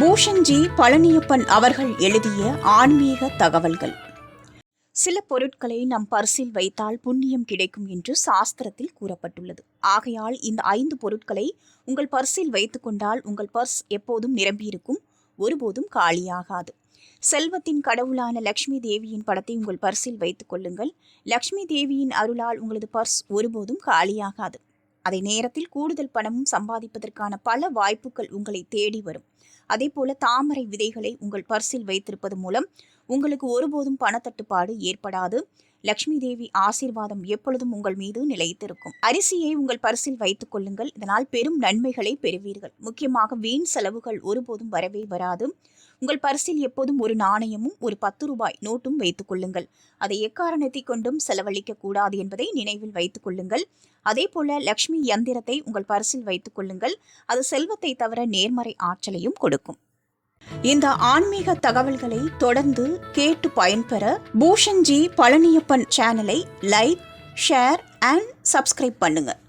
பூஷன்ஜி பழனியப்பன் அவர்கள் எழுதிய ஆன்மீக தகவல்கள். சில பொருட்களை நம் பர்சில் வைத்தால் புண்ணியம் கிடைக்கும் என்று சாஸ்திரத்தில் கூறப்பட்டுள்ளது. ஆகையால் இந்த ஐந்து பொருட்களை உங்கள் பர்சில் வைத்துக்கொண்டால் உங்கள் பர்ஸ் எப்போதும் நிரம்பியிருக்கும் ஒருபோதும் காலியாகாது. செல்வத்தின் கடவுளான லக்ஷ்மி தேவியின் படத்தை உங்கள் பர்சில் வைத்துக் கொள்ளுங்கள். லக்ஷ்மி தேவியின் அருளால் உங்களது பர்ஸ் ஒருபோதும் காலியாகாது. அதே நேரத்தில் கூடுதல் பணமும் சம்பாதிப்பதற்கான பல வாய்ப்புகள் உங்களை தேடி வரும். அதேபோல தாமரை விதைகளை உங்கள் பர்சில் வைத்திருப்பது மூலம் உங்களுக்கு ஒருபோதும் பணத்தட்டுப்பாடு ஏற்படாது. லக்ஷ்மி தேவி ஆசீர்வாதம் எப்பொழுதும் உங்கள் மீது நிலைத்திருக்கும். அரிசியை உங்கள் பரிசில் வைத்துக் கொள்ளுங்கள். இதனால் பெரும் நன்மைகளை பெறுவீர்கள். முக்கியமாக வீண் செலவுகள் ஒருபோதும் வரவே வராது. உங்கள் பரிசில் எப்போதும் ஒரு நாணயமும் ஒரு பத்து ரூபாய் நோட்டும் வைத்துக் கொள்ளுங்கள். அதை எக்காரணத்தை கொண்டும் செலவழிக்க கூடாது என்பதை நினைவில் வைத்துக் கொள்ளுங்கள். அதே போல லக்ஷ்மி யந்திரத்தை உங்கள் பரிசில் வைத்துக் கொள்ளுங்கள். அது செல்வத்தை தவிர நேர்மறை ஆற்றலையும் கொடுக்கும். இந்த ஆன்மீக தகவல்களை தொடர்ந்து கேட்டு பயன்பெற பூஷன்ஜி பழனியப்பன் சேனலை லைக் ஷேர் அண்ட் சப்ஸ்கிரைப் பண்ணுங்கள்